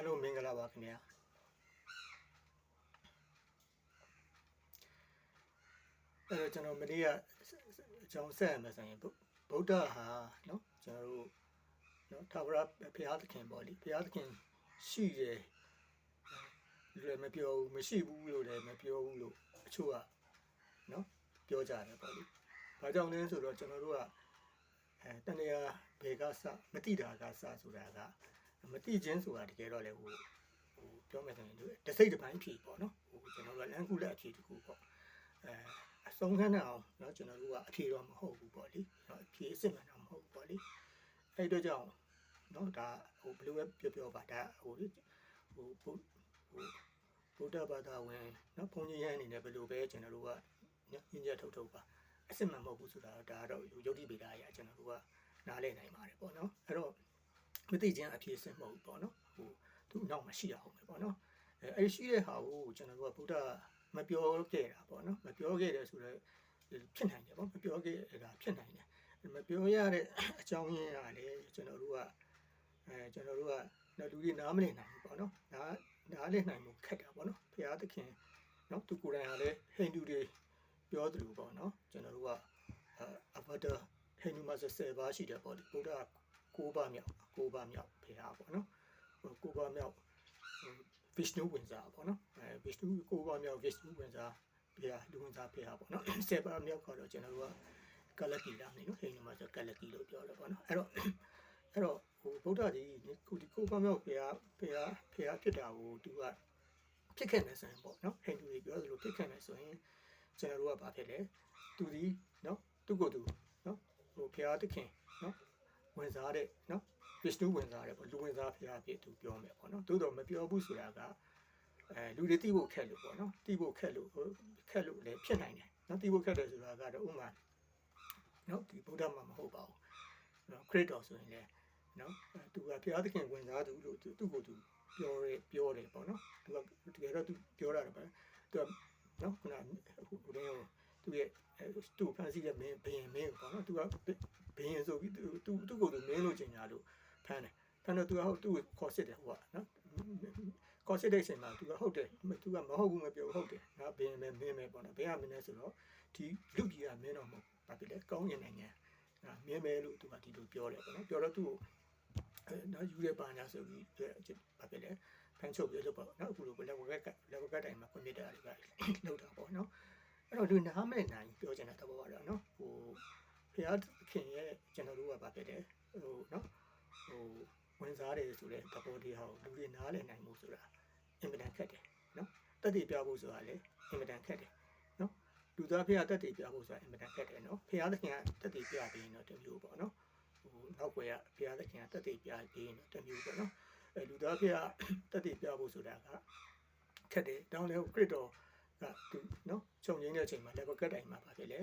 အလိုမင်္ဂလာပါခင်ဗျာအဲတော့ကျွန်တော်မနေ့ကကျွန်တော်ဆက်ရမယ်ဆိုရင်ဗုဒ္ဓဟာနော်ကျွန်တော်တို့နော်သာဝရဘုရားသခင်ပေါ့လေဘုရားသခင်ရှိတယ်လူလည်းမပြောဘူးမရှိဘူးလို့လည်းမပြောဘူးလို့အချို့ကနော်ပြောကြတယ်ပေါ့လေဘာကြောင့်လဲဆိုတော့ကျွန်တော်တို့ကအဲတဏှာဘယ်ကစမတိတာကစဆိုတာက မတိခြင်းဆိုတာတကယ်တော့လေဟိုဟိုပြောမယ်ဆိုရင်တစိတ်တစ်ပိုင်းဖြေပေါ့နော်ဟိုကျွန်တော်တို့ကလမ်းကူလက်အဖြေတစ်ခုပေါ့အဲအဆုံးခန်းအောင်เนาะကျွန်တော်တို့ကအဖြေတော့မဟုတ်ဘူးပေါ့လေเนาะအဖြေအစ်စ်မှန်တော့မဟုတ်ဘူးပေါ့လေအဲ့အတွက်ကြောင့်เนาะဒါဟိုဘယ်လိုပဲပြောပြောပါဒါဟိုဟိုဟိုဟိုဗုဒ္ဓဘာသာဝင်เนาะဘုန်းကြီးရန်အနေနဲ့ဘယ်လိုပဲကျွန်တော်တို့ကညဉ့်ညက်ထုတ်ထုတ်ပါအစ်စ်မှန်မဟုတ်ဘူးဆိုတာဒါကတော့ယုတ်တိပေတာအရာကျွန်တော်တို့ကနားလည်နိုင်ပါတယ်ပေါ့နော်အဲ့တော့ မသိခြင်းအဖြစ်စင်မဟုတ်ဘူးပေါ့နော်ဟိုသူ့နောက်မှာရှိရအောင်ပဲပေါ့နော်အဲအဲ့ရှိတဲ့ဟာကိုကျွန်တော်တို့ကဗုဒ္ဓမပြောခဲ့တာပေါ့နော်မပြောခဲ့တယ်ဆိုတော့ဖြစ်နိုင်တယ်ပေါ့မပြောခဲ့တာဖြစ်နိုင်တယ်မပြောရတဲ့အကြောင်းရင်းကလည်းကျွန်တော်တို့ကအဲကျွန်တော်တို့ကလူတွေနားမလည်နိုင်ဘူးပေါ့နော်နားနားလည်နိုင်မှုခက်တာပေါ့နော်ဘုရားသခင်နော်သူကိုယ်တိုင်ကလည်းဟိန္ဒူတွေပြောသလိုပေါ့နော်ကျွန်တော်တို့ကအဘဒဟိန္ဒူမှာ10ပါးရှိတယ်ပေါ့လေဗုဒ္ဓ9ပါးမြောက်9ပါးမြောက်ဘုရားပေါ့နော်9ပါးမြောက်ဗစ်နုဝင်စားပေါ့နော်အဲဗစ်နု9ပါးမြောက်ဗစ်နုဝင်စားဘုရားလူဝင်စားဘုရားပေါ့နော်10ပါးမြောက်ကတော့ကျွန်တော်တို့ကကလကီလာနေနော်ဟိန္ဒူမှာဆိုကလကီလို့ပြောတယ်ပေါ့နော်အဲ့တော့အဲ့တော့ဟိုဗုဒ္ဓကြီးခုဒီ9ပါးမြောက်ဘုရားဘုရားဘုရားဖြစ်တာကိုသူကဖြစ်ခဲ့မယ်ဆိုရင်ပေါ့နော်ဟိန္ဒူတွေပြောသလိုဖြစ်ခဲ့မယ်ဆိုရင်ကျွန်တော်တို့ကဘာဖြစ်လဲသူဒီနော်သူ့ကိုယ်သူနော်ဟိုဘုရားသခင်နော် ဝင်စားတဲ့နော်ဗစ်နုဝင်စားတဲ့ပေါ့လူဝင်စားဘုရားဖြစ်သူပြောမယ်ပေါ့နော်သို့တော့မပြောဘူးဆိုတာကအဲလူတွေသိဖို့ခက်လို့ပေါ့နော်သိဖို့ခက်လို့ခက်လို့လည်းဖြစ်နိုင်တယ်နော်သိဖို့ခက်တယ်ဆိုတာကတော့ဥမာနော်ဒီဗုဒ္ဓမှာမဟုတ်ပါဘူးနော်ခရစ်တော်ဆိုရင်လည်းနော်သူကဘုရားသခင်ဝင်စားသူလို့သူ့ကိုယ်သူပြောရဲပြောတယ်ပေါ့နော်သူကတကယ်တော့သူပြောတာပဲသူကနော်ခုနဟိုဟိုတည်းသူရဲ့သူ့ဖန်စီတဲ့မင်းဘယင်မင်းပေါ့နော်သူက ဘယင်ဆိုပြီးသူသူသူ့ကိုယ်သူမင်းလို့ကျင်ညာလို့ဖမ်းတယ်ဖမ်းတော့သူကဟုတ်သူ့ကိုခေါ်စစ်တယ်ဟိုကနော်ခေါ်စစ်တဲ့အချိန်မှာသူကဟုတ်တယ်သူကမဟုတ်ဘူးမပြောဟုတ်တယ်ငါဘယင်မင်းမင်းပဲပေါ့နော်ဘယ်ကမင်းလဲဆိုတော့ဒီလူကြီးကမင်းတော့မဟုတ်ဘာဖြစ်လဲကောင်းရင်နိုင်ငံမင်းမဲလို့သူကဒီလိုပြောတယ်ပေါ့နော်ပြောတော့သူ့ကိုအဲနော်ယူရပါညာဆိုပြီးဘာဖြစ်လဲဖန်ချုပ်ပြလို့ပေါ့နော်အခုလိုလက်ဝက်ကလက်ဝက်ကတိုင်မှာခွင့်ပြတာတွေကလောက်တာပေါ့နော်အဲ့တော့လူနားမဲ့နိုင်ပြောချင်တဲ့သဘောကတော့နော်ဟိုဖျားခင်ရဲ့ကျွန်တော်တို့ကဘာဖြစ်လဲဟိုနော်ဟို ဝင်စားတယ်ဆိုတဲ့သဘောတရားကိုလူတွေနားလည်နိုင်မှုဆိုတာအင်မတန်ခက်တယ်နော်တက်တည်ပြဖို့ဆိုတာလည်းအင်မတန်ခက်တယ်နော်လူသားဖျားတက်တည်ပြဖို့ဆိုတာအင်မတန်ခက်တယ်နော်ဖျားသခင်ကတက်တည်ပြပြီးရင်တော့တမျိုးပေါ့နော်ဟိုနောက်ွယ်ကဖျားသခင်ကတက်တည်ပြပြီးရင်တော့တမျိုးပေါ့နော်အဲလူသားဖျားတက်တည်ပြဖို့ဆိုတာကခက်တယ်တောင်းလဲခရစ်တော်ကသူနော်ခြုံငင်းတဲ့အချိန်မှာ level ကတ်တိုင်မှာပါဖြစ်လေ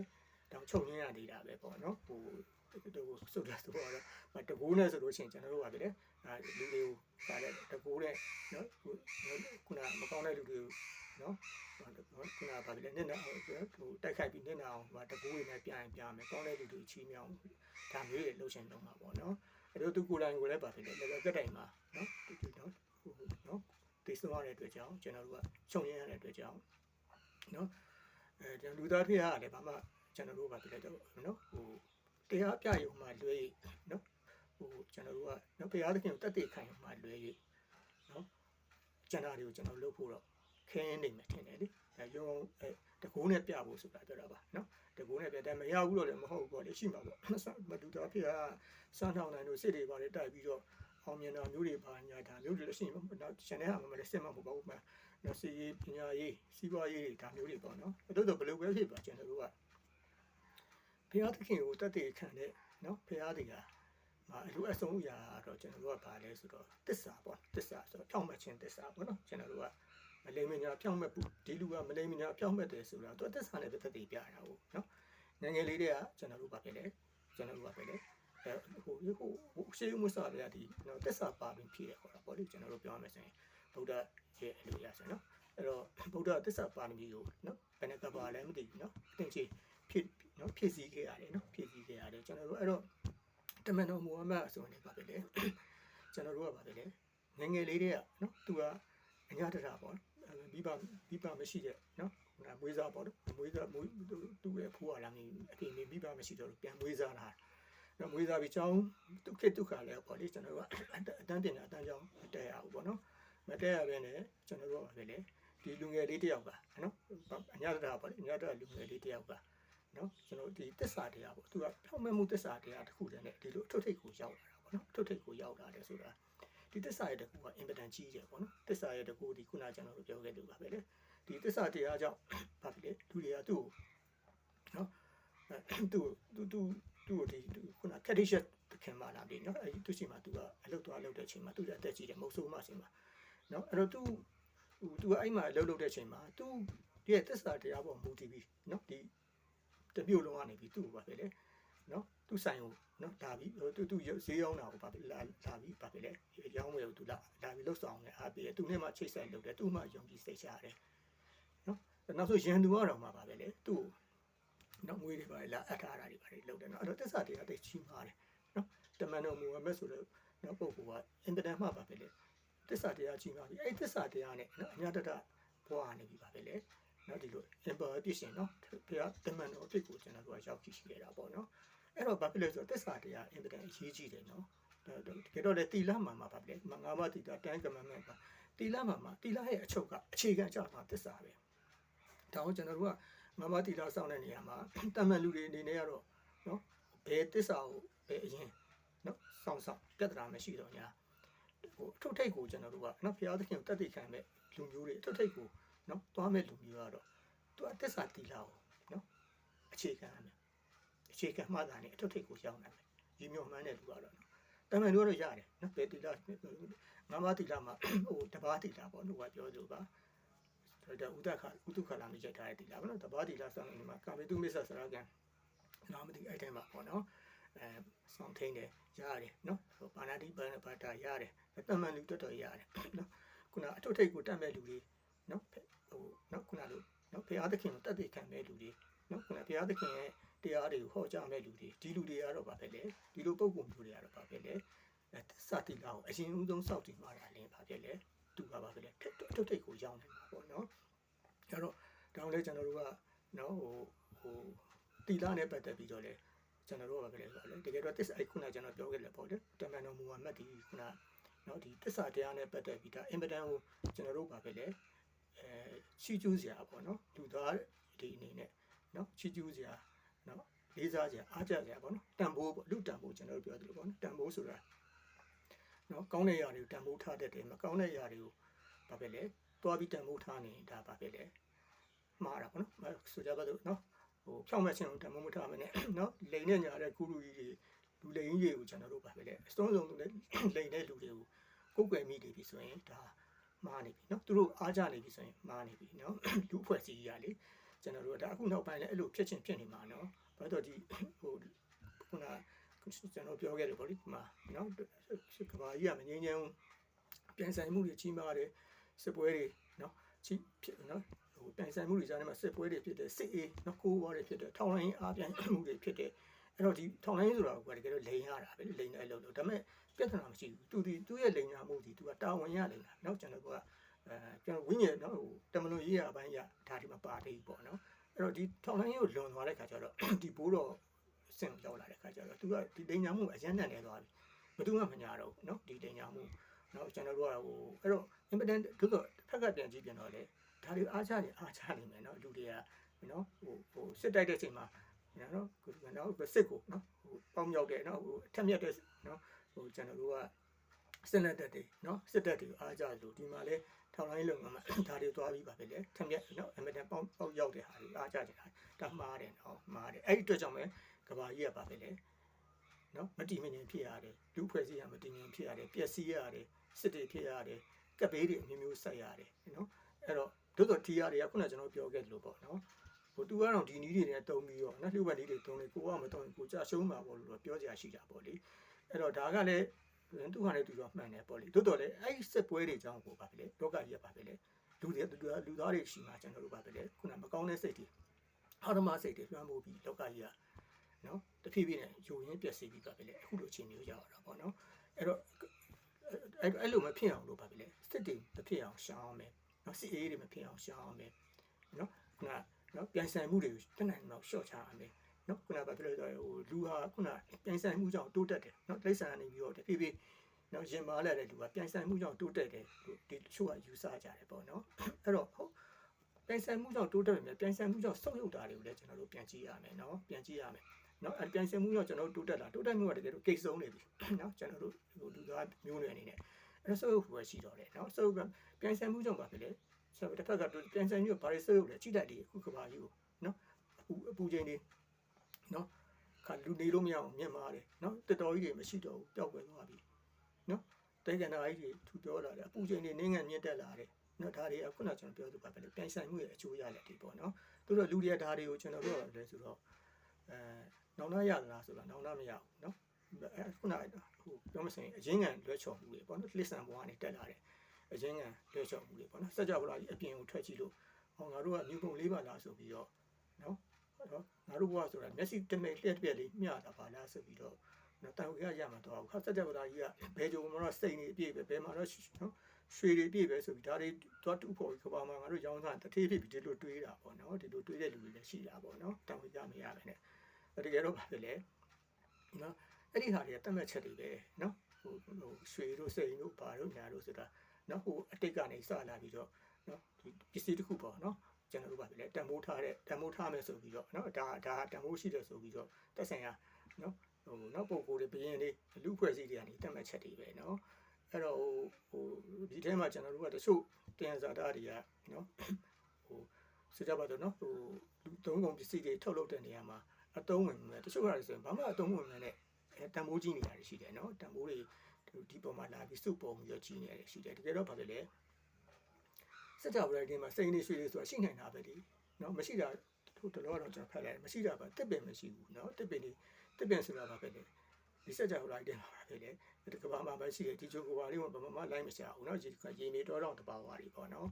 တောင်းခြုံငင်းရနေတာပဲပေါ့နော်ဟို တူစုပ်တာဆိုတော့တကူနဲ့ဆိုလို့ရှိရင်ကျွန်တော်တို့ကဖြစ်လေအဲလူတွေကိုပါတဲ့တကူနဲ့နော်ခုနမကောင်းတဲ့လူတွေကိုနော်ခုနပါပြီလေနဲ့ဟိုတိုက်ခိုက်ပြီးနေအောင်ဟိုတကူတွေနဲ့ပြန်ပြန်မယ်ကောင်းတဲ့လူတွေချီးမြှောက်ဒါမျိုးတွေလှုပ်ရှင်တော့မှာပေါ့နော်အဲ့တော့သူကိုယ်တိုင်ကိုလည်းပါဖြစ်လေ level ကတ်တိုင်မှာနော်တူနော်ဟိုနော်သိဆုံးရတဲ့အတွက်ကြောင့်ကျွန်တော်တို့ကခြုံရရတဲ့အတွက်ကြောင့်နော်အဲကျွန်တော်လူသားဖြစ်ရတယ်ဘာမှကျွန်တော်တို့ကပြလိုက်တော့နော်ဟို တရားပြရုံမှလွဲနော်ဟိုကျွန်တော်တို့ကနော်ဘုရားသခင်ကိုတတ်သိခိုင်မှလွဲရနော်ကျွန်တော်တွေကိုကျွန်တော်လုပ်ဖို့တော့ခင်းနေမယ်ထင်တယ်လေအဲရုံအဲတကူနဲ့ပြဖို့ဆိုတာပြောတာပါနော်တကူနဲ့ပြတယ်မရဘူးတော့လည်းမဟုတ်ဘူးပေါ့လေရှိမှာပေါ့မတူတာဖြစ်ကစမ်းထောင်နိုင်လို့စစ်တွေပါလေတိုက်ပြီးတော့အောင်မြင်တာမျိုးတွေပါညာဒါမျိုးတွေလည်းရှိမှာတော့ channel ဟာမလည်းစစ်မှာမဟုတ်ပါဘူးမှာနော်စီရေးပညာရေးစီးပွားရေးဒါမျိုးတွေပေါ့နော်အဲ့တော့ဘယ်လိုပဲဖြစ်ပါကျွန်တော်တို့က ဘုရားသခင်ကိုတတ်သိခံတဲ့နော်ဘုရားတွေကမှာအလိုအဆုံးအရာတော့ကျွန်တော်တို့ကဘာလဲဆိုတော့တစ္ဆာပေါ့တစ္ဆာဆိုတော့ဖြောင့်မခြင်းတစ္ဆာပေါ့နော်ကျွန်တော်တို့ကမလိမ္မာဖြောင့်မဲ့ဘူးဒီလူကမလိမ္မာဖြောင့်မဲ့တယ်ဆိုတော့သူတစ္ဆာနဲ့တတ်သိပြတာဟုတ်နော်ငငယ်လေးတွေကကျွန်တော်တို့ဘာဖြစ်လဲကျွန်တော်တို့ဘာဖြစ်လဲအဲဟိုဟိုဟိုရှေးမစားရတဲ့နော်တစ္ဆာပါပြီးဖြစ်ရခေါ်တာပေါ့လေကျွန်တော်တို့ပြောရမယ်ဆိုရင်ဗုဒ္ဓရဲ့အလိုရဆိုနော်အဲ့တော့ဗုဒ္ဓသစ္စာပါရမီကိုနော်ဘယ်နဲ့ကပါလဲမသိဘူးနော်အတင်ချေဖြစ် နော်ဖြစ်စည်းခဲ့ရတယ်နော်ဖြစ်စည်းခဲ့ရတယ်ကျွန်တော်တို့အဲ့တော့တမန်တော်မူဟမ္မဒ်ဆိုရင်ပါပဲလေကျွန်တော်တို့ကပါပဲလေငယ်ငယ်လေးတွေကနော်သူကအညာတတာပေါ့မိဘမိဘမရှိတဲ့နော်ဟိုမွေးစားပေါ့နော်မွေးစားမွေးသူ့ရဲ့ဖိုးကလာနေအပြင်မိဘမရှိတော့ပြန်မွေးစားလာနော်မွေးစားပြီးချောင်းဒုက္ခဒုက္ခလည်းပေါ့လေကျွန်တော်တို့ကအတန်းတင်တာအတန်းချောင်းမတက်ရဘူးပေါ့နော်မတက်ရဘဲနဲ့ကျွန်တော်တို့ကပဲလေဒီလူငယ်လေးတယောက်ကနော်အညာတတာပေါ့လေအညာတတာလူငယ်လေးတယောက်က နော်ကျွန်တော်ဒီတစ္ဆာတရားပေါ့သူကဖြောင့်မတ်မှုတစ္ဆာတရားတစ်ခုတည်းနဲ့ဒီလိုအထွတ်ထိပ်ကိုရောက်လာတာပေါ့နော်အထွတ်ထိပ်ကိုရောက်လာတယ်ဆိုတာဒီတစ္ဆာရဲ့တကူကအင်ပဒန်ကြီးတယ်ပေါ့နော်တစ္ဆာရဲ့တကူဒီခုနကျွန်တော်တို့ပြောခဲ့လို့ပါပဲလေဒီတစ္ဆာတရားကြောင့်ဘာဖြစ်လဲလူတွေကသူ့ကိုနော်သူ့သူ့သူ့သူ့ဒီခုနကက်ဒီရှက်ခင်မာလာပြီနော်အဲဒီသူရှိမှသူကအလုပ်သွားလုပ်တဲ့အချိန်မှာသူကအသက်ကြီးတယ်မဟုတ်ဆိုးမှရှင်မှာနော်အဲ့တော့သူသူကအဲ့မှာအလုပ်လုပ်တဲ့အချိန်မှာသူရဲ့တစ္ဆာတရားပေါ်မူတည်ပြီးနော်ဒီ တပြုတ်လုံးကနေပြီးသူ့ကိုပါပဲလေနော်သူ့ဆိုင်ကိုနော်လာပြီးသူသူဈေးရောက်တာကိုပါပဲလာလာပြီးပါပဲလေရောင်းဝယ်ကိုသူလာလာပြီးလှုပ်ဆောင်နေအားပြီးသူနဲ့မှချိတ်ဆက်လုပ်တယ်သူ့မှယုံကြည်စိတ်ချရတယ်နော်နောက်ဆိုရန်သူကတော့မှာပါပဲလေသူ့နော်ငွေတွေပါလာအထားတာတွေပါလုပ်တယ်နော်အဲ့တော့တစ္ဆာတရားတိတ်ချီးမာတယ်နော်တမန်တော်မူဟမက်ဆိုတော့နော်ပုဂ္ဂိုလ်ကအင်တန်မှပါပဲလေတစ္ဆာတရားချီးမာပြီးအဲ့တစ္ဆာတရားနဲ့နော်အညာတတဘွားနေပြီပါပဲလေ နော်ဒီလို emperor ပြည့်ရှင်နော်ဘုရားတမန်တော်အဖြစ်ကိုကျွန်တော်တို့ကရောက်ကြည့်ရှိခဲ့တာပေါ့နော်အဲ့တော့ဘာဖြစ်လဲဆိုတော့တစ္ဆာတရားအင်ပဒန်အရေးကြီးတယ်နော်တကယ်တော့လေတီလာမှာမှာပါပဲငါးပါးတီတာတိုင်းကမန်မဲ့ပါတီလာမှာမှာတီလာရဲ့အချုပ်ကအခြေခံကြတာတစ္ဆာပဲဒါကိုကျွန်တော်တို့ကငါးပါးတီလာစောင့်တဲ့နေရာမှာတမန်လူတွေအနေနဲ့ကတော့နော်ဘယ်တစ္ဆာကိုဘယ်အရင်နော်စောင့်စောင့်ပြဿနာမရှိတော့ညာဟိုအထုပ်ထိတ်ကိုကျွန်တော်တို့ကနော်ဘုရားသခင်ကိုတတ်သိခံမဲ့လူမျိုးတွေအထုပ်ထိတ်ကို နော်သွားမဲ့လူမျိုးကတော့သူအသက်စာတီလာကိုနော်အခြေခံရမယ်အခြေခံမှသာနေအထုပ်ထိတ်ကိုရောက်နိုင်မယ်ညီမျိုးမှန်းတဲ့လူကတော့နော်တမန်တို့ကတော့ရတယ်နော်ဘယ်တီလာငါးပါးတီလာမှာဟိုတပါးတီလာပေါ့လို့ကပြောလို့ပါဒါဥဒခဥဒခလာမိကြထားတဲ့တီလာပေါ့နော်တပါးတီလာဆောင်းနေမှာကာမေတုမစ္ဆဆရာကန်နာမတိအဲ့တိုင်းမှာပေါ့နော်အဲဆောင်းထိန်တယ်ရတယ်နော်ဟိုဘာနာတိဘာနာဘာတာရတယ်တမန်လူတော်တော်ရတယ်နော်ခုနအထုပ်ထိတ်ကိုတတ်မဲ့လူတွေနော် ဟိုနော်ခုနလိုနော်ဘုရားသခင်ကိုတတ်သိခံမဲ့လူတွေနော်ခုနဘုရားသခင်ရဲ့တရားတွေကိုဟောကြားမဲ့လူတွေဒီလူတွေကတော့ဗာပဲလေဒီလိုပုံပုံမျိုးတွေကတော့ဗာပဲလေအဲစတိလာကိုအရင်ဦးဆုံးစောက်တည်မှာတာလင်းဗာပဲလေသူကဗာပဲလေထုတ်ထိတ်ကိုရောက်နေတာပေါ့နော်အဲတော့တောင်းလဲကျွန်တော်တို့ကနော်ဟိုဟိုတီလာနဲ့ပတ်သက်ပြီးတော့လေကျွန်တော်တို့ကလည်းဆိုလေတကယ်တော့တစ်အဲ့ခုနကျွန်တော်ပြောခဲ့တယ်ပေါ့လေတမန်တော်မူဟမ္မဒ်ဒီခုနနော်ဒီတစ္ဆာတရားနဲ့ပတ်သက်ပြီးဒါအင်ပဒန်ကိုကျွန်တော်တို့ပါပဲလေ အဲချီကျူးစရာပေါ့နော်လူသားဒီအနေနဲ့နော်ချီကျူးစရာနော်လေးစားစရာအားကြစရာပေါ့နော်တန်ဖိုးပေါ့လူတန်ဖိုးကျွန်တော်တို့ပြောသလိုပေါ့နော်တန်ဖိုးဆိုတာနော်ကောင်းတဲ့ຢာတွေကိုတန်ဖိုးထားတတ်တယ်မကောင်းတဲ့ຢာတွေကိုဘာပဲလဲတွားပြီးတန်ဖိုးထားနေတာဘာပဲလဲမှားတာပေါ့နော်ဆိုကြပါစို့နော်ဟိုဖြောင်းမဲ့ချင်းတန်ဖိုးမထားမနဲ့နော်လိန်နဲ့ညာတဲ့ကုလူကြီးတွေလူလိန်ကြီးတွေကိုကျွန်တော်တို့ဘာပဲလဲအစုံစုံလိန်တဲ့လူတွေကိုကိုယ်ွယ်မိနေပြီဆိုရင်ဒါ မားနေပြီเนาะသူတို့အားကြနေပြီဆိုရင်မားနေပြီเนาะလူအဖွဲ့အစည်းကြီးရလေကျွန်တော်တို့ကဒါအခုနောက်ပိုင်းလည်းအဲ့လိုဖြစ်ချင်းဖြစ်နေမှာเนาะဘာလို့ဒီဟိုခုနကျွန်တော်ပြောခဲ့တယ်ဗောလေဒီမှာเนาะကဘာကြီးကမငြင်းငြင်းပြန်ဆိုင်မှုတွေကြီးမားတယ်စစ်ပွဲတွေเนาะကြီးဖြစ်เนาะဟိုပြန်ဆိုင်မှုတွေကြားထဲမှာစစ်ပွဲတွေဖြစ်တယ်စစ်အေးเนาะကိုးဝါးတွေဖြစ်တယ်ထောင်လိုင်းအားပြန်မှုတွေဖြစ်တယ်အဲ့တော့ဒီထောင်လိုင်းဆိုတာကတကယ်တော့လိန်ရတာပဲလိန်တဲ့အလုပ်လို့ဒါပေမဲ့ ပြဿနာမရှိဘူးသူဒီသူ့ရဲ့လိန်ညာမှုဒီသူကတာဝန်ရလိမ့်တာနောက်ကျွန်တော်ကအဲကျွန်တော်ဝိညာဉ်တော့ဟိုတမလွန်ရေးရအပိုင်းရဒါဒီမှာပါသေးပေါ့နော်အဲ့တော့ဒီထောင်လိုင်းကိုလွန်သွားတဲ့ခါကျတော့ဒီဘိုးတော်ဆင့်ရောက်လာတဲ့ခါကျတော့သူကဒီလိန်ညာမှုအရန်တန်နေသွားပြီဘယ်သူမှမညာတော့ဘူးနော်ဒီလိန်ညာမှုနော်ကျွန်တော်တို့ကဟိုအဲ့တော့ impotent တို့တော့ဖက်ကပြန်ကြည့်ပြန်တော့လေဒါတွေအားချနေအားချနေမယ်နော်လူတွေကနော်ဟိုဟိုစစ်တိုက်တဲ့အချိန်မှာနော်နော်စစ်ကိုနော်ဟိုပေါင်းမြောက်တဲ့နော်ဟိုအထက်မြက်တဲ့နော် ဟိုကျွန်တော်တို့ကစစ်လက်တက်တွေနော်စစ်တက်တွေအားကြလို့ဒီမှာလဲထောင်လိုင်းလုံမှာဒါတွေသွားပြီးပါပဲလေထက်မြက်နော်အမတန်ပေါင်းပေါက်ရောက်တဲ့ဟာတွေအားကြကြတာဒါမှားတယ်နော်မှားတယ်အဲ့ဒီအတွက်ကြောင့်ပဲကဘာကြီးကပါပဲလေနော်မတိမငြိမ်ဖြစ်ရတယ်လူဖွဲ့စည်းရမတိငြိမ်ဖြစ်ရတယ်ပျက်စီးရတယ်စစ်တွေဖြစ်ရတယ်ကပ်ဘေးတွေအမျိုးမျိုးဆက်ရတယ်နော်အဲ့တော့တို့တော့ TR တွေကခုနကကျွန်တော်ပြောခဲ့လို့ပေါ့နော်ဟိုသူကတော့ဒီနီးတွေနဲ့တုံးပြီးတော့နော်လှုပ်ဝက်နီးတွေတုံးလေကိုကမတုံးကိုကြာရှုံးမှာပေါ့လို့တော့ပြောကြရှိတာပေါ့လေ အဲ့တော့ဒါကလည်းသူကလည်းသူတော့မှန်တယ်ပေါ့လေတိုးတော်လည်းအဲ့စစ်ပွဲတွေကြောင့်ကိုပါပဲလေလောကကြီးကပါပဲလေလူတွေလူလူသားတွေရှိမှကျွန်တော်တို့ပါပဲလေခုနမကောင်းတဲ့စိတ်တွေအာရမစိတ်တွေလွှမ်းမိုးပြီးလောကကြီးကနော်တဖြည်းဖြည်းနဲ့ယိုရင်းပြက်စီးပြီးပါပဲလေအခုလိုအချိန်မျိုးရောက်တာပေါ့နော်အဲ့တော့အဲ့အဲ့လိုမဖြစ်အောင်လို့ပါပဲလေစစ်တွေမဖြစ်အောင်ရှောင်းအောင်မယ်နော်စစ်အေးတွေမဖြစ်အောင်ရှောင်းအောင်မယ်နော်ခုနနော်ပြန်ဆိုင်မှုတွေကိုတက်နိုင်တော့ရှော့ချရမယ် နော်ခုနကပြောလို့ဟိုလူဟာခုနပြန်ဆိုင်မှုကြောင့်တိုးတက်တယ်နော်တိရစ္ဆာန်ကနေပြီးတော့တဖြည်းဖြည်းနော်ရင်မားလာတဲ့လူကပြန်ဆိုင်မှုကြောင့်တိုးတက်တယ်ဒီတချို့ကယူဆကြတယ်ပေါ့နော်အဲ့တော့ဟုတ်ပြန်ဆိုင်မှုကြောင့်တိုးတက်တယ်ပြန်ဆိုင်မှုကြောင့်ဆုတ်ယုတ်တာတွေကိုလည်းကျွန်တော်တို့ပြန်ကြည့်ရမယ်နော်ပြန်ကြည့်ရမယ်နော်အပြန်ဆိုင်မှုကြောင့်ကျွန်တော်တို့တိုးတက်လာတိုးတက်မှုကတကယ်တော့ကိတ်ဆုံးနေပြီနော်ကျွန်တော်တို့ဟိုလူသားမျိုးနွယ်အနေနဲ့အဲ့ဆုတ်ယုတ်ဖွယ်ရှိတော့တယ်နော်ဆုတ်ယုတ်ပြန်ဆိုင်မှုကြောင့်ပါပဲလေဆိုတော့တစ်ဖက်ကပြန်ဆိုင်မှုကဘာတွေဆုတ်ယုတ်လဲကြည့်တတ်တယ်အခုကဘာကြီးကိုနော်အပူအပူချိန်တွေ နော်ခါလူနေလို့မရအောင်မြင်ပါတယ်နော်တော်တော်ကြီးတွေမရှိတော့ဘူးပျောက်ကွယ်သွားပြီနော်တဲကန်နာကြီးတွေထူပြောလာတယ်အပူချိန်တွေနင်းငံမြင့်တက်လာတယ်နော်ဒါတွေအခုနကျွန်တော်ပြောသူပါပဲလေပြန်ဆိုင်မှုရဲ့အကျိုးရလက်တွေပေါ့နော်သူတို့လူတွေကဒါတွေကိုကျွန်တော်တို့ကလည်းဆိုတော့အဲနောင်နာရလားဆိုတာနောင်နာမရဘူးနော်အဲခုနဟိုပြောမစင်အရင်းငံလွှဲချော်မှုတွေပေါ့နော်လစ်ဆန်ဘွားကနေတက်လာတယ်အရင်းငံလွှဲချော်မှုတွေပေါ့နော်စကြဝဠာကြီးအပြင်ကိုထွက်ကြည့်လို့ဟောငါတို့ကမြို့ပုံလေးပါလားဆိုပြီးတော့နော် နော်ငါတို့ဘွားဆိုတာမျက်စိတမိတ်လျက်ပြက်လေးမျှတာပါလားဆိုပြီးတော့နော်တိုင်ဝရရမှာတော့ခါစကြဝဠာကြီးကဘယ်ကြုံမှတော့စိတ်နေအပြည့်ပဲဘယ်မှာတော့နော်ရွှေတွေပြည့်ပဲဆိုပြီးဒါတွေသွားတူဖို့ကဘာမှငါတို့ရောင်းစားတထေးဖြစ်ပြီးဒီလိုတွေးတာပေါ့နော်ဒီလိုတွေးတဲ့လူတွေလည်းရှိတာပေါ့နော်တောင်ဝရမရပဲနဲ့တကယ်တော့ပါပဲလေနော်အဲ့ဒီဟာတွေကတတ်မှတ်ချက်တွေပဲနော်ဟိုဟိုရွှေတို့စိန်တို့ဘာတို့ညာတို့ဆိုတာနော်ဟိုအတိတ်ကနေစလာပြီးတော့နော်ဒီပစ္စည်းတစ်ခုပေါ့နော် ကျွန်တော်တို့ပါပဲလေတန်မိုးထားတဲ့တန်မိုးထားမယ်ဆိုပြီးတော့နော်ဒါဒါတန်မိုးရှိတယ်ဆိုပြီးတော့တက်ဆိုင်ရနော်ဟိုနော်ပုံကိုယ်တွေဘရင်တွေလူဖွဲ့စည်းတွေကနေတတ်မှတ်ချက်တွေပဲနော်အဲ့တော့ဟိုဟိုဒီထဲမှာကျွန်တော်တို့ကတချို့တင်စားတာတွေကနော်ဟိုဆိုကြပါတော့နော်ဟိုလူသုံးကုန်ပစ္စည်းတွေထုတ်လုပ်တဲ့နေရာမှာအတုံးဝင်မယ်တချို့ကလည်းဆိုရင်ဘာမှအတုံးဝင်မယ်နဲ့တန်မိုးကြီးနေတာရှိတယ်နော်တန်မိုးတွေဒီပေါ်မှာလာပြီးစုပုံပြီးတော့ကြီးနေရတယ်ရှိတယ်တကယ်တော့ဘာလဲလဲ စက်ကြဝဠာဒီမှာစိန်နေရွှေတွေဆိုတာရှိနိုင်တာပဲဒီနော်မရှိတာထို့တလောတော့ကျွန်တော်ဖတ်လိုက်မရှိတာပါတစ်ပင်မရှိဘူးနော်တစ်ပင်တွေတစ်ပင်ဆိုတာဘာပဲလဲဒီစက်ကြဝဠာတင်ပါပဲလေဒီကဘာမှာပဲရှိတယ်ဒီချိုကဘာလေးကဘာမှလိုက်မချဘူးနော်ဒီကရေနေတော့တော့တပါဝါတွေပေါ့နော်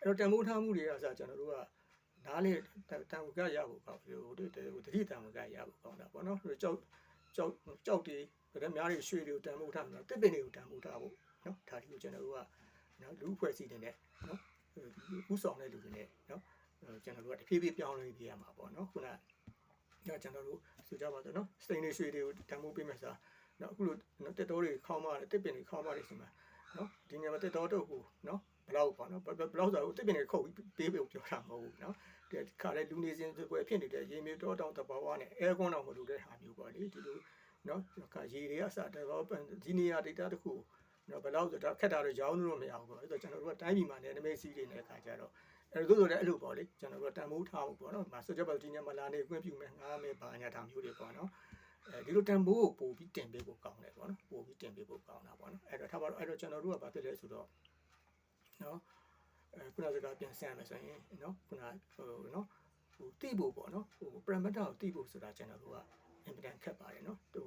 အဲ့တော့တန်မိုးထားမှုတွေကဆိုကျွန်တော်တို့ကနားလေတန်ကရဖို့ကောင်းဟိုတတိတန်ကရဖို့ကောင်းတာပေါ့နော်ကြောက်ကြောက်ကြောက်တွေဒါများတွေရွှေတွေကိုတန်ဖိုးထားမှာတစ်ပင်တွေကိုတန်ဖိုးထားဖို့နော်ဒါဒီကိုကျွန်တော်တို့ကနော်လူအဖွဲ့အစည်းတွေနဲ့နော် ဥဆောင်တဲ့လူတွေနဲ့နော်ကျွန်တော်တို့ကတဖြည်းဖြည်းပြောင်းလဲပြရမှာပေါ့နော်ခုနကကျွန်တော်တို့ဆိုကြပါတော့နော်စတိန်တွေရွှေတွေကိုတန်ဖိုးပေးမယ်ဆိုတာနော်အခုလိုနော်တက်တော်တွေခေါင်းမတယ်တစ်ပင်တွေခေါင်းမတယ်ဆိုမှနော်ဒီညမှာတက်တော်တော့ကိုနော်ဘလောက်ပေါ့နော်ဘလောက်ဆိုတော့တစ်ပင်တွေခုတ်ပြီးပေးဖို့ပြောတာမဟုတ်ဘူးနော်ဒီခါလေလူနေစဉ်ပွဲဖြစ်နေတဲ့ရေမြေတောတောင်တဘာဝနဲ့အဲကွန်းတော်မလို့တဲ့ဟာမျိုးပေါ့လေဒီလိုနော်ကရေတွေကစတော့ဒီနေရာ data တခု နော်ဘယ်လောက်ဆိုတာခက်တာတော့ရောင်းလို့မရဘူးပေါ့အဲ့တော့ကျွန်တော်တို့ကတိုင်းပြည်မှာနေနမိတ်စီးတွေနဲ့ခါကြတော့အဲ့လိုဆိုလည်းအဲ့လိုပေါ့လေကျွန်တော်တို့တန်ဖိုးထားဖို့ပေါ့နော်မဆိုကြပါဒီညမှာလာနေခွင့်ပြုမယ်ငားမယ်ဘာညာဒါမျိုးတွေပေါ့နော်အဲဒီလိုတန်ဖိုးကိုပို့ပြီးတင်ပေးဖို့ကောင်းတယ်ပေါ့နော်ပို့ပြီးတင်ပေးဖို့ကောင်းတာပေါ့နော်အဲ့တော့ထားပါတော့အဲ့တော့ကျွန်တော်တို့ကဘာဖြစ်လဲဆိုတော့နော်အဲခုနကပြန်ဆန်းမယ်ဆိုရင်နော်ခုနဟိုနော်ဟိုတိဖို့ပေါ့နော်ဟိုပရမတ်တာကိုတိဖို့ဆိုတာကျွန်တော်တို့ကအင်ပဒန်ခက်ပါတယ်နော်ဟို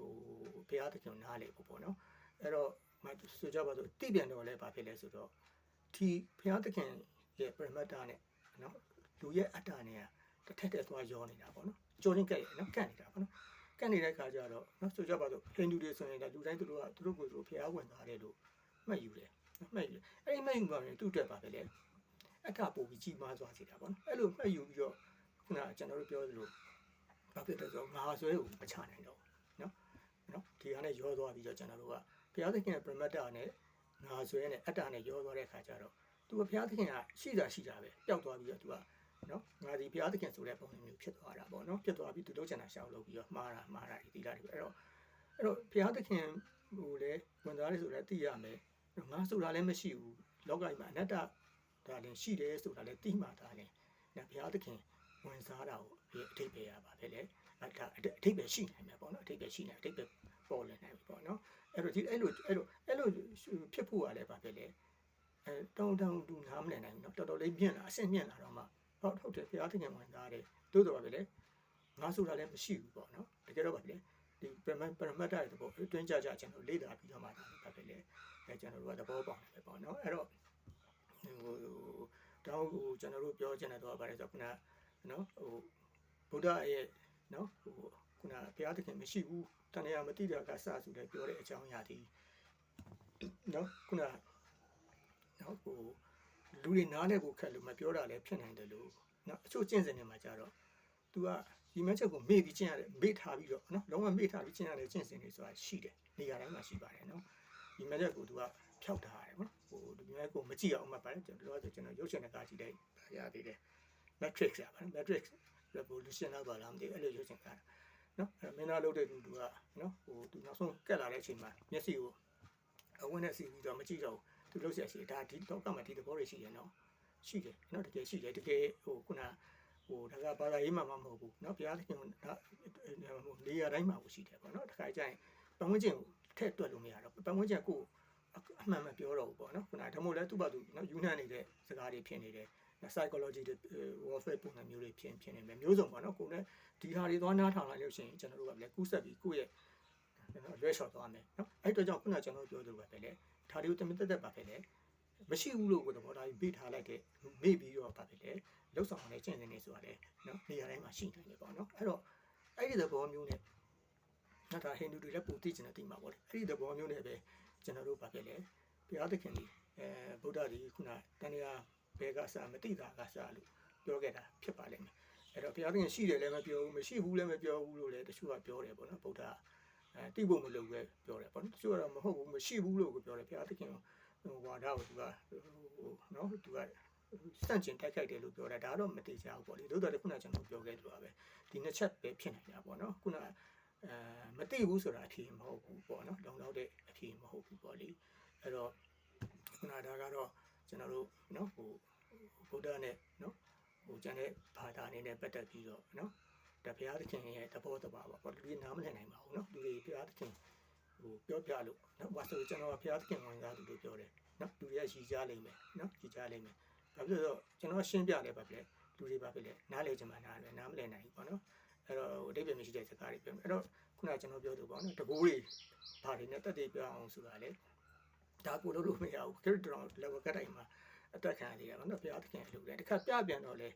ဘုရားသခင်နားလေဖို့ပေါ့နော်အဲ့တော့ မဆိုကြပါစို့တိပြန်တော့လည်းဘာဖြစ်လဲဆိုတော့ဒီဘုရားသခင်ရဲ့ပရမတ်တာနဲ့နော်လူရဲ့အတ္တနဲ့တစ်ထက်တည်းသွားရောနေတာပေါ့နော်ကြောချင်းကက်ရနော်ကန့်နေတာပေါ့နော်ကန့်နေတဲ့ခါကျတော့နော်ဆိုကြပါစို့ဟိန္ဒူတွေဆိုရင်ဒါလူတိုင်းသူတို့ကသူတို့ကိုယ်သူဘုရားဝင်သားတယ်လို့မှတ်ယူတယ်နော်မှတ်ယူတယ်အဲ့ဒီမှတ်ယူပါရင်သူ့အတွက်ပါပဲလေအထပို့ပြီးကြီးမားသွားစေတာပေါ့နော်အဲ့လိုမှတ်ယူပြီးတော့ခုနကကျွန်တော်တို့ပြောသလိုဘာဖြစ်လဲဆိုတော့ငါဆွဲကိုမချနိုင်တော့ဘူးနော်နော်ဒီဟာနဲ့ရောသွားပြီးတော့ကျွန်တော်တို့ကဘု ရားသခင်ရဲ့ပရမတ္တနဲ့ငါဆွဲနဲ့အတ္တနဲ့ရောသွားတဲ့ခါကျတော့သူကဘုရားသခင်ကရှိတာရှိတာပဲပျောက်သွားပြီးတော့သူကနော်ငါဒီဘုရားသခင်ဆိုတဲ့ပုံစံမျိုးဖြစ်သွားတာပေါ့နော်ဖြစ်သွားပြီးသူလုံးချင်တာရှောက်လုပ်ပြီးတော့မှားတာမှားတာဒီလားဒီအဲ့တော့အဲ့တော့ဘုရားသခင်ဟိုလေဝင်သားလေးဆိုလည်းသိရမယ်ငါဆိုတာလည်းမရှိဘူးလောကကြီးမှာအနတ္တဒါလည်းရှိတယ်ဆိုတာလည်းသိမှဒါလည်းဘုရားသခင်ဝင်စားတာကိုဒီအထိပ္ပယ်ရပါပဲလေအဲ့ဒါအထိပ္ပယ်ရှိနိုင်မှာပေါ့နော်အထိပ္ပယ်ရှိနိုင်အထိပ္ပယ်ပေါ်လည်နိုင်ပြီပေါ့နော် အဲ့တော့ဒီအဲ့လိုအဲ့လိုအဲ့လိုဖြစ်ဖို့ကလည်းပါပဲလေအဲတောင်းတောင်းတူနားမလည်နိုင်ဘူးနော်တော်တော်လေးမြင့်လာအဆင့်မြင့်လာတော့မှဟုတ်ဟုတ်တယ်ဘုရားသခင်ဝင်သားတယ်တိုးတော့ပါပဲလေငါဆိုတာလည်းမရှိဘူးပေါ့နော်တကယ်တော့ပါပဲဒီပရမတ်ပရမတ်တဲ့ဘောအတွင်းကြကြကျွန်တော်လေ့လာပြီးတော့မှဒါပါပဲလေအဲကျွန်တော်တို့ကသဘောပေါက်တယ်ပေါ့နော်အဲ့တော့ဟိုတောင်းကိုကျွန်တော်တို့ပြောချင်တဲ့တော့ပါတယ်ဆိုတော့ခုနကနော်ဟိုဗုဒ္ဓရဲ့နော်ဟို ခုနဘုရားသခင်မရှိဘူးတဏှာမတိတာကစဆိုတဲ့ပြောတဲ့အကြောင်းအရာဒီနော်ခုနနော်ဟိုလူတွေနားလဲဖို့ခက်လို့မပြောတာလည်းဖြစ်နိုင်တယ်လို့နော်အချို့ကျင့်စဉ်တွေမှာကြတော့ तू ကဒီမချက်ကိုမေ့ပြီးကျင့်ရတယ်မေ့ထားပြီးတော့နော်လုံးဝမေ့ထားပြီးကျင့်ရတဲ့ကျင့်စဉ်တွေဆိုတာရှိတယ်နေရာတိုင်းမှာရှိပါတယ်နော်ဒီမချက်ကို तू ကဖျောက်ထားရတယ်နော်ဟိုဒီမချက်ကိုမကြည့်အောင်မှပါတယ်ကျွန်တော်တို့ကျွန်တော်ရုပ်ရှင်နဲ့ကားကြည့်လိုက်ရသေးတယ် matrix ရပါတယ် matrix revolution တော့ပါလားမသိဘူးအဲ့လိုရုပ်ရှင်ကား နော်အဲ့မင်းသားလုပ်တဲ့သူကနော်ဟိုသူနောက်ဆုံးကက်လာတဲ့အချိန်မှာမျက်စိကိုအဝန်းနဲ့စီပြီးတော့မကြည့်တော့ဘူးသူလှုပ်ရှားရှိဒါဒီတော့ကမှဒီသဘောတွေရှိတယ်နော်ရှိတယ်နော်တကယ်ရှိတယ်တကယ်ဟိုခုနဟိုဒါကဘာသာရေးမှမမဟုတ်ဘူးเนาะဘုရားသခင်ကဒါဟိုနေရာတိုင်းမှာရှိတယ်ပေါ့เนาะတခါကျရင်ပတ်ဝန်းကျင်ကိုထည့်တွက်လို့မရတော့ပတ်ဝန်းကျင်ကိုအမှန်မှပြောတော့ဘူးပေါ့เนาะခုနဒါမို့လဲသူ့ဘာသူเนาะယူနှံ့နေတဲ့စကားတွေဖြစ်နေတယ် psychology တွေ warfare ပုံစံမျိုးတွေဖြစ်ဖြစ်နေမယ်မျိုးစုံပါနော်ကိုယ်လည်းဒီဟာတွေသွားနားထောင်လိုက်လို့ရှိရင်ကျွန်တော်တို့ကလည်းကူးဆက်ပြီးကိုယ့်ရဲ့ကျွန်တော်လွဲချော်သွားမယ်နော်အဲ့တော့ကြောင့်ခုနကကျွန်တော်ပြောသလိုပဲလေဒါတွေကိုတမင်တက်တက်ပါပဲလေမရှိဘူးလို့ကိုယ်သဘောထားပြီးထားလိုက်တဲ့မေ့ပြီးတော့ပါပဲလေလှုပ်ဆောင်နေကျင့်နေနေဆိုတာလေနော်နေရာတိုင်းမှာရှိနေတယ်ပေါ့နော်အဲ့တော့အဲ့ဒီသဘောမျိုးနဲ့နောက်ဒါဟိန္ဒူတွေလည်းပုံသိကျင်တဲ့တိမှာပေါ့လေအဲ့ဒီသဘောမျိုးနဲ့ပဲကျွန်တော်တို့ပါပဲလေဘုရားသခင်ကြီးအဲဗုဒ္ဓကြီးခုနတန်ရာ ဘဲကစားမတိတာကစားလို့ပြောခဲ့တာဖြစ်ပါလိမ့်မယ်အဲ့တော့ဘုရားသခင်ရှိတယ်လည်းမပြောဘူးမရှိဘူးလည်းမပြောဘူးလို့လည်းတချို့ကပြောတယ်ပေါ့နော်ဗုဒ္ဓအဲတိဖို့မလုပ်ပဲပြောတယ်ပေါ့နော်တချို့ကတော့မဟုတ်ဘူးမရှိဘူးလို့ပြောတယ်ဘုရားသခင်ဝါဒကိုသူကဟိုနော်သူကစန့်ကျင်တိုက်ခိုက်တယ်လို့ပြောတာဒါတော့မတိကျဘူးပေါ့လေတို့တော့ခုနကျွန်တော်ပြောခဲ့သလိုပါပဲဒီနှစ်ချက်ပဲဖြစ်နေတာပေါ့နော်ခုနအဲမတိဘူးဆိုတာအဖြေမဟုတ်ဘူးပေါ့နော်လုံလောက်တဲ့အဖြေမဟုတ်ဘူးပေါ့လေအဲ့တော့ခုနဒါကတော့ ကျွန်တော်တို့နော်ဟိုဗုဒ္ဓနဲ့နော်ဟိုကျန်တဲ့ဘာသာအနေနဲ့ပတ်သက်ပြီးတော့နော်ဒါဘုရားသခင်ရဲ့သဘောတဘာပါပေါ့လူတွေနားမလည်နိုင်ပါဘူးနော်လူတွေဘုရားသခင်ဟိုပြောပြလို့နော်ဘာဆိုကျွန်တော်ဘုရားသခင်ဝင်ကားသူတို့ပြောတယ်နော်လူတွေကရည်ကြလိမ့်မယ်နော်ရည်ကြလိမ့်မယ်ဘာဖြစ်လို့ကျွန်တော်ရှင်းပြတယ်ပါပဲလူတွေပါပဲလေနားလေချင်မှနားလေနားမလည်နိုင်ဘူးပေါ့နော်အဲ့တော့အတိတ်ပဲမရှိတဲ့စကားတွေပြောမယ်အဲ့တော့ခုနကကျွန်တော်ပြောသူပေါ့နော်တကူတွေဘာတွေနဲ့တက်တည်ပြောအောင်ဆိုတာလေ ဒါကိုလို့လို့မရဘူးခရစ်တော် level ကတိုင်းမှာအသက်ခံရသေးတယ်နော်ဘုရားသခင်အလုပ်တယ်တခါပြပြန်တော့လေ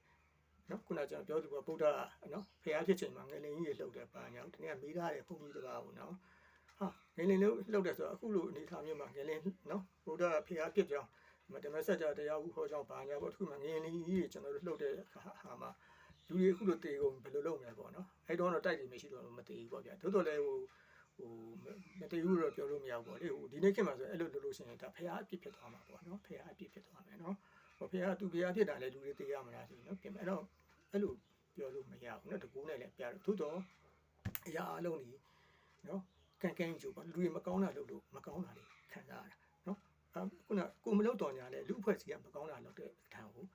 နော်ခုနကကျွန်တော်ပြောသူကဗုဒ္ဓနော်ဖះဖြစ်ချိန်မှာငလင်ကြီးတွေလှုပ်တယ်ပါညာတကယ်မေးထားတယ်ဘုန်းကြီးတပါးဘူးနော်ဟာငလင်လို့လှုပ်တယ်ဆိုတော့အခုလိုအနေထားမျိုးမှာငလင်နော်ဗုဒ္ဓဖះဖြစ်ကြောင်းမတမဆက်ကြတရားဥဟောကြောင်းပါညာပေါ့အခုမှငလင်ကြီးတွေကျွန်တော်တို့လှုပ်တဲ့ဟာမှာလူတွေအခုလိုတေကုန်ဘယ်လိုလုပ်မလဲပေါ့နော်အဲ့တော့တော့တိုက်တယ်မရှိတော့မတေဘူးပေါ့ဗျာသို့တော်လည်းဟို ဟိုမတရူတော့ပြောလို့မရဘူးပေါ့လေဟိုဒီနေ့ခင်မှာဆိုအဲ့လိုလုပ်လို့ရှိရင်ဒါဖះအပြစ်ဖြစ်သွားမှာပေါ့နော်ဖះအပြစ်ဖြစ်သွားမယ်နော်ဟိုဖះသူဖះဖြစ်တာလည်းလူတွေသိရမှာလားဆိုနော်ပြင်အဲ့တော့အဲ့လိုပြောလို့မရဘူးနော်တကူနဲ့လည်းပြတော့သို့တော့အရာအလုံးကြီးနော်ကန်ကန်ကြိုးပေါ့လူတွေမကောင်းတာလုပ်လို့မကောင်းတာတွေခံစားရတာနော်အခုနကိုမလုပ်တော်ညာလည်းလူအဖွဲ့စီကမကောင်းတာလုပ်တဲ့ထံကို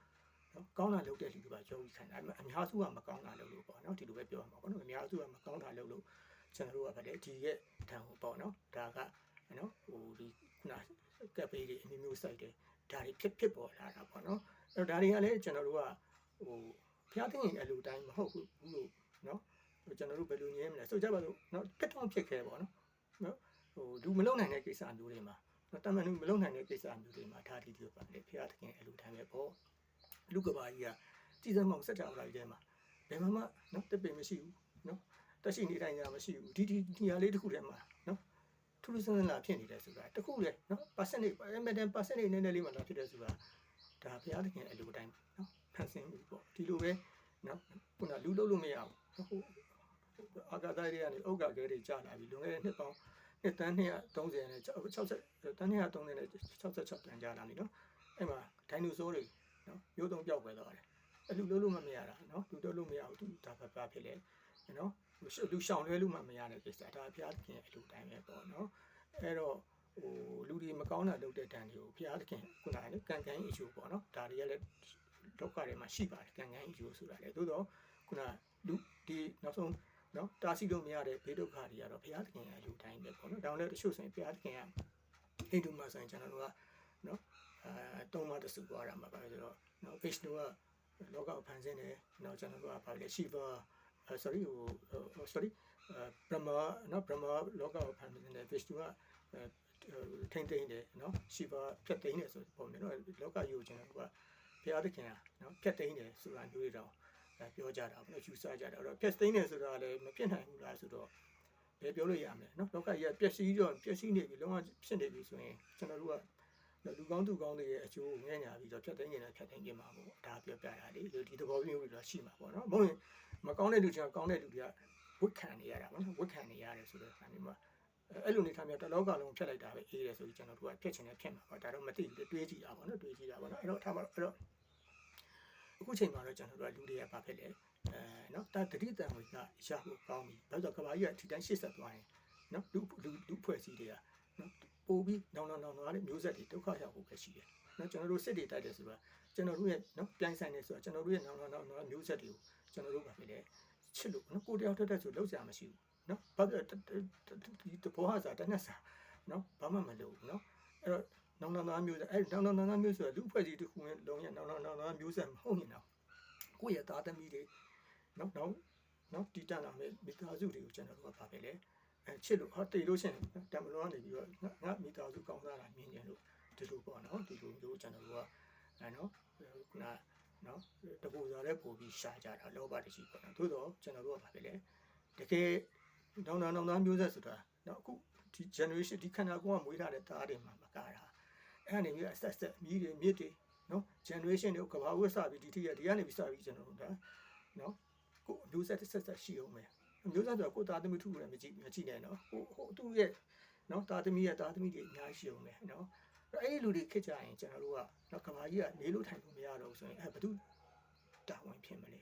နော်ကောင်းတာလုပ်တဲ့လူတွေပါကြောက်ကြီးခံတာအများစုကမကောင်းတာလုပ်လို့ပေါ့နော်ဒီလိုပဲပြောရမှာပေါ့နော်အများစုကမကောင်းတာလုပ်လို့ ကျွန်တော်တို့ကဗါတယ်ဒီရဲ့ဒါဟိုပေါ့နော်ဒါကနော်ဟိုဒီခုနကပ်ပေးတွေအမျိုးမျိုးစိုက်တယ်ဒါတွေဖြစ်ဖြစ်ပေါ်လာတာပေါ့နော်အဲ့တော့ဒါတွေကလည်းကျွန်တော်တို့ကဟိုဖျားသိရင်အလိုတိုင်းမဟုတ်ဘူးလို့နော်ကျွန်တော်တို့ဘယ်လိုညင်းမလဲဆိုကြပါလို့နော်တက်တောင်းဖြစ်ခဲ့ပေါ့နော်နော်ဟိုလူမလုံနိုင်တဲ့ကိစ္စမျိုးတွေမှာနော်တမန်လူမလုံနိုင်တဲ့ကိစ္စမျိုးတွေမှာဒါဒီလိုပါလေဖျားသိရင်အလိုတိုင်းပဲပေါ့လူကဘာကြီးကတည်စမောင်စက်တာဘာကြီးတဲမှာဘယ်မှမနော်တက်ပင်မရှိဘူးနော် တက်ရှိနေတိုင်းညာမရှိဘူးဒီဒီနေရာလေးတစ်ခုထဲမှာနော်ထူးထူးဆန်းဆန်းလာဖြစ်နေတယ်ဆိုတာတခုလေနော် percentage percentage နည်းနည်းလေးမှလာဖြစ်တယ်ဆိုတာဒါဘုရားသခင်အလိုတိုင်းနော်ဖန်ဆင်းပြီပေါ့ဒီလိုပဲနော်ခုနလူလုံးလို့မရဘူးဟိုအာကာသတွေကနေဥက္ကာကဲတွေကြာလာပြီလွန်ခဲ့တဲ့နှစ်ပေါင်းနှစ်တန်း230နဲ့60တန်း230နဲ့66တန်းကြာလာပြီနော်အဲ့မှာဒိုင်နိုဆောတွေနော်မျိုးတုံးပြောက်ပဲသွားတယ်အလူလုံးလို့မရတာနော်လူလုံးလို့မရဘူးသူဒါပဲပါဖြစ်လေနော် လူရှောင်လွဲလို့မှမရတဲ့ကိစ္စဒါဖျားခင်အလူတိုင်းပဲပေါ့နော်အဲ့တော့ဟိုလူတွေမကောင်းတာလုပ်တဲ့တန်တွေကိုဘုရားသခင်ခုနကလေကံကံအကျိုးပေါ့နော်ဒါတွေကလည်းဒုက္ခတွေမှာရှိပါတယ်ကံကံအကျိုးဆိုတာလေသို့တော့ခုနလူဒီနောက်ဆုံးနော်တားဆီးလို့မရတဲ့ဘေးဒုက္ခတွေကတော့ဘုရားသခင်ရဲ့လူတိုင်းပဲပေါ့နော်ဒါလည်းတချို့ဆိုရင်ဘုရားသခင်ကဟိန္ဒူမှာဆိုရင်ကျွန်တော်တို့ကနော်အဲတုံးမတဆူသွားတာမှာပါဆိုတော့နော် page တို့ကလောကဖန်ဆင်းတယ်နော်ကျွန်တော်တို့ကပါလေ Shiva sorry ဟို sorry ပရမနော်ပရမလောကဖန်ဆင်းတယ် page တို့ကထိမ့်သိမ့်တယ်နော်ရှိပါဖြတ်သိမ့်တယ်ဆိုပုံမျိုးနော်လောကကြီးကိုကျွန်တော်ကဘုရားသခင်ကနော်ဖြတ်သိမ့်တယ်ဆိုတာမျိုးတွေတော့ပြောကြတာပေါ့နော်ယူဆကြတာအဲ့တော့ဖြတ်သိမ့်တယ်ဆိုတာလည်းမဖြစ်နိုင်ဘူးလားဆိုတော့ဘယ်ပြောလို့ရမလဲနော်လောကကြီးကပျက်စီးတော့ပျက်စီးနေပြီလုံးဝဖြစ်နေပြီဆိုရင်ကျွန်တော်တို့ကလူကောင်းသူကောင်းတွေရဲ့အကျိုးကိုငဲ့ညာပြီးတော့ဖြတ်သိမ်းနေတာဖြတ်သိမ်းကြမှာပေါ့ဒါပြောပြတာလေဒီသဘောမျိုးတွေတော့ရှိမှာပေါ့နော်မဟုတ်ရင် မကောင်းတဲ့လူချင်းကောင်းတဲ့လူတွေကဝတ်ခံနေရတာပေါ့နော်ဝတ်ခံနေရတယ်ဆိုတဲ့အခါမျိုးမှာအဲ့လိုနေထားမျိုးတလောကလုံးဖြတ်လိုက်တာပဲအေးတယ်ဆိုပြီးကျွန်တော်တို့ကဖြတ်ချင်တယ်ဖြတ်မှာပေါ့ဒါတော့မသိဘူးတွေးကြည့်တာပေါ့နော်တွေးကြည့်တာပေါ့နော်အဲ့တော့ထားပါအဲ့တော့အခုချိန်မှာတော့ကျွန်တော်တို့ကလူတွေကဘာဖြစ်လဲအဲနော်ဒါတတိတန်ဝင်ကရဖို့ကောင်းပြီဘာလို့ကဘာကြီးကဒီတိုင်းရှေ့ဆက်သွားရင်နော်လူလူလူဖွဲ့စည်းတွေကနော်ပို့ပြီးနောင်နောင်နောင်နောင်လေးမျိုးဆက်တွေဒုက္ခရောက်ဖို့ပဲရှိတယ်နော်ကျွန်တော်တို့စစ်တွေတိုက်တယ်ဆိုတာကျွန်တော်တို့ရဲ့နော်ပြိုင်ဆိုင်နေဆိုတာကျွန်တော်တို့ရဲ့နောင်နောင်နောင်နောင်မျိုးဆက်တွေကို ကျွန်တော်တို့ဘာဖြစ်လဲချစ်လို့နော်ကိုတယောက်တက်တက်ဆိုလောက်ကြမှာမရှိဘူးနော်ဘာဖြစ်ဒီတဘောဟာစာတနက်စာနော်ဘာမှမလုပ်ဘူးနော်အဲ့တော့နောင်နောင်နောင်မျိုးဆက်အဲ့နောင်နောင်နောင်မျိုးဆက်လူဖွဲ့စည်းတစ်ခုနဲ့လုံးရနောင်နောင်နောင်နောင်မျိုးဆက်မဟုတ်ရင်တော့ကိုယ့်ရဲ့သားသမီးတွေနော်နော်နော်တီးတန်လာမဲ့မိသားစုတွေကိုကျွန်တော်တို့ကဘာပဲလဲအဲချစ်လို့ဟာတေလို့ရှိရင်တမလွန်ကနေပြီးတော့ငါမိသားစုကောင်းစားတာမြင်ကြလို့ဒီလိုပေါ့နော်ဒီလိုမျိုးကျွန်တော်တို့ကအဲနော်ခုန နော်တပူစားတဲ့ပို့ပြီးရှာကြတာလောဘတရှိပေါ့နော်သို့တော့ကျွန်တော်တို့ကဘာပဲလဲတကယ်နောင်နောင်နောင်သားမျိုးဆက်ဆိုတာနော်အခုဒီ generation ဒီခန္ဓာကိုယ်ကမွေးထားတဲ့သားတွေမှာမကားတာအဲ့အနေနဲ့အဆက်ဆက်မြည်တွေမြစ်တွေနော် generation တွေကဘာဝတ်စပြီးဒီထိရဒီကနေပြီးစပြီးကျွန်တော်တို့ဒါနော်ကိုအမျိုးဆက်ဆက်ဆက်ရှိအောင်မယ်အမျိုးဆက်ဆိုတော့ကိုသားသမီးထုလည်းမကြည့်မကြည့်နဲ့နော်ဟိုဟိုသူ့ရဲ့နော်သားသမီးရဲ့သားသမီးတွေအများကြီးရှိအောင်မယ်နော် အဲ့ဒီလူတွေခစ်ကြရင်ကျွန်တော်တို့ကနော်ကဘာကြီးကနေလို့ထိုင်လို့မရတော့ဘူးဆိုရင်အဲ့ဘသူတာဝန်ဖြစ်မလဲ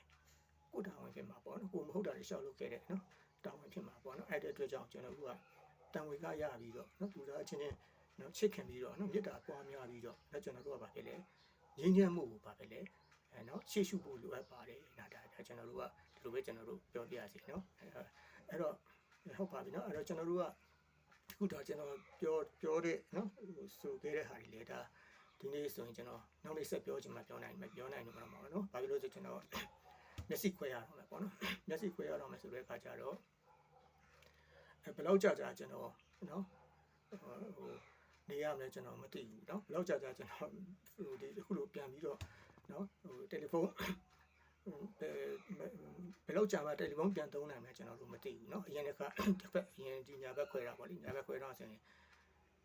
ကိုတာဝန်ဖြစ်မှာပေါ့နော်ကိုမဟုတ်တာတွေရှောက်လို့ခဲ့တဲ့နော်တာဝန်ဖြစ်မှာပေါ့နော်အဲ့တဲ့အတွက်ကြောင့်ကျွန်တော်တို့ကတံဝေကရပြီးတော့နော်လူသားအချင်းချင်းနော်ချစ်ခင်ပြီးတော့နော်မေတ္တာပွားများပြီးတော့နော်ကျွန်တော်တို့ကဗာဖြစ်လဲငြင်းချမ်းမှုကိုဗာဖြစ်လဲအဲနော်ရှေ့ရှုဖို့လိုအပ်ပါတယ်ဒါဒါဒါကျွန်တော်တို့ကဒီလိုပဲကျွန်တော်တို့ပြောပြရစီနော်အဲ့တော့ဟုတ်ပါပြီနော်အဲ့တော့ကျွန်တော်တို့ကအ ခုတော့ကျွန်တော်ပြောပြောတဲ့နော်ဆိုခဲ့တဲ့ဟာတွေလေဒါဒီနေ့ဆိုရင်ကျွန်တော်နောက်နေ့ဆက်ပြောချင်မှပြောနိုင်မှာပြောနိုင်မှာမဟုတ်နော်ဘာဖြစ်လို့ဆိုကျွန်တော်မျက်စိခွဲရတော့မယ်ပေါ့နော်မျက်စိခွဲရတော့မယ်ဆိုတဲ့အခါကျတော့အဲဘယ်လောက်ကြာကြာကျွန်တော်နော်ဟိုနေရမယ်ကျွန်တော်မသိဘူးเนาะဘယ်လောက်ကြာကြာကျွန်တော်ဟိုဒီအခုလိုပြန်ပြီးတော့เนาะဟိုတယ်လီဖုန်း ဘယ်ဘယ်လောက်ကြာမှတယ်လီဖုန်းပြန်သုံးနိုင်မယ်ကျွန်တော်တို့မသိဘူးเนาะအရင်ကတစ်ဖက်အရင်ဒီညာဘက်ခွဲတာပေါ့လေညာဘက်ခွဲတော့ဆိုရင်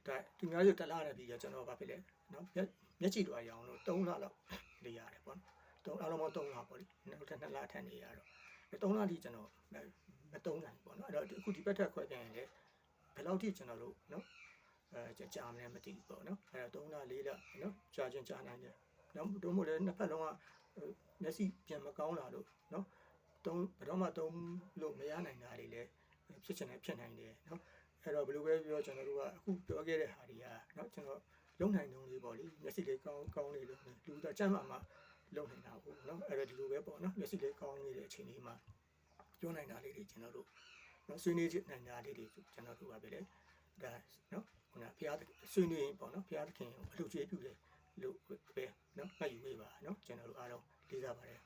ဒါဒီများစုတက်လာတဲ့ပြီးတော့ကျွန်တော်ဘာဖြစ်လဲเนาะမျက်ကြည့်တော့ရအောင်လို့3လလောက်နေရတယ်ပေါ့နော်3အလုံးမ3လပေါ့လေနောက်ထပ်2လထပ်နေရတော့3လထိကျွန်တော်မသုံးနိုင်ပေါ့နော်အဲ့တော့အခုဒီဘက်ထက်ခွဲပြန်ရင်လေဘယ်လောက်ထိကျွန်တော်တို့เนาะအဲကြာမလဲမသိဘူးပေါ့နော်အဲတော့3လ4လနော်ကြာချင်းကြာနိုင်တယ်နောက်တို့မို့လဲနှစ်ဖက်လုံးက မျက်စိပြန်မကောင်းလာလို့နော်သုံးဘယ်တော့မှသုံးလို့မရနိုင်တာတွေလည်းဖြစ်ချင်တယ်ဖြစ်နိုင်တယ်နော်အဲ့တော့ဘယ်လိုပဲပြောကျွန်တော်တို့ကအခုပြောခဲ့တဲ့ဟာတွေကနော်ကျွန်တော်လုံနိုင်တုံးလေးပေါ့လေမျက်စိလေးကောင်းကောင်းနေလို့လူသားကျမ်းမာမှာလုံနိုင်တာပေါ့နော်အဲ့တော့ဒီလိုပဲပေါ့နော်မျက်စိလေးကောင်းနေတဲ့အချိန်လေးမှာပြောနိုင်တာလေးတွေကျွန်တော်တို့နော်ဆွေးနွေးနိုင်တာလေးတွေကျွန်တော်တို့ကပဲလေဒါနော်ခုနဘုရားဆွေးနွေးရင်ပေါ့နော်ဘုရားသခင်ကိုအလှူကျေးပြုတယ်လို့ပဲနော်မှတ်ယူပေးပါနော်ကျွန်တော်တို့အားလုံး လေးစားပါတယ်